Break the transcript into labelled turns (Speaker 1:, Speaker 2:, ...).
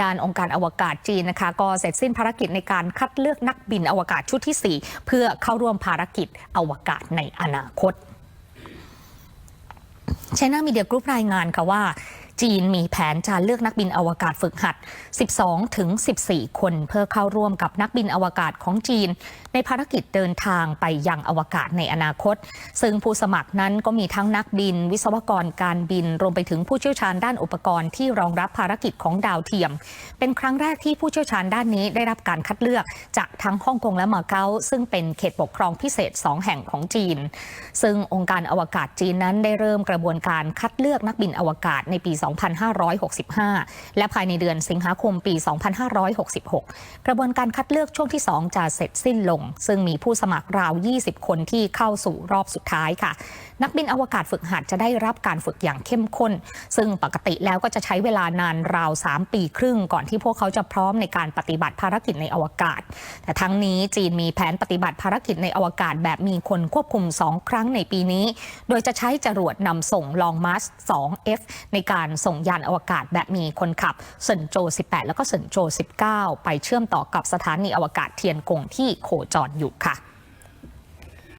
Speaker 1: ด้านองค์การอวกาศจีนนะคะ ก็เสร็จสิ้นภารกิจในการคัดเลือกนักบินอวกาศชุดที่ 4 เพื่อเข้าร่วมภารกิจอวกาศในอนาคตไชน่ามีเดียกรุ๊ปรายงานค่ะว่า จีนมีแผนจะเลือกนักบินอวกาศฝึกหัด 12 ถึง 14 คน เพื่อเข้าร่วมกับนักบินอวกาศของจีน ในภารกิจเดินทางไปยังอวกาศในอนาคต ซึ่งผู้สมัครนั้นก็มีทั้งนักบิน วิศวกรการบิน รวมไปถึงผู้เชี่ยวชาญด้านอุปกรณ์ที่รองรับภารกิจของดาวเทียม เป็นครั้งแรกที่ผู้เชี่ยวชาญด้านนี้ได้รับการคัดเลือกจากทั้งฮ่องกงและมาเก๊าซึ่งเป็นเขตปกครองพิเศษ 2 แห่งของจีน ซึ่งองค์การอวกาศจีนนั้นได้เริ่มกระบวนการคัดเลือกนักบินอวกาศในปี 2 2565 และภายในเดือนสิงหาคมปี 2566 กระบวนการคัดเลือกช่วงที่ 2 จะเสร็จสิ้นลง ซึ่งมีผู้สมัครราว 20 คนที่เข้าสู่รอบสุดท้ายค่ะ นักบินอวกาศฝึกหัดจะได้รับการฝึกอย่างเข้มข้น ซึ่งปกติแล้วก็จะใช้เวลานานราว 3 ปีครึ่ง ก่อนที่พวกเขาจะพร้อมในการปฏิบัติภารกิจในอวกาศ แต่ทั้งนี้จีนมีแผนปฏิบัติภารกิจในอวกาศแบบมีคนควบคุม 2 ครั้งในปีนี้ โดยจะใช้จรวดนำส่งลองมาร์ส 2F ในการส่งยานอวกาศแบบมีคนขับเซินโจ 18 แล้วก็เซินโจ 19 ไปเชื่อมต่อกับสถานีอวกาศเทียนกงที่โคจรอยู่ค่ะ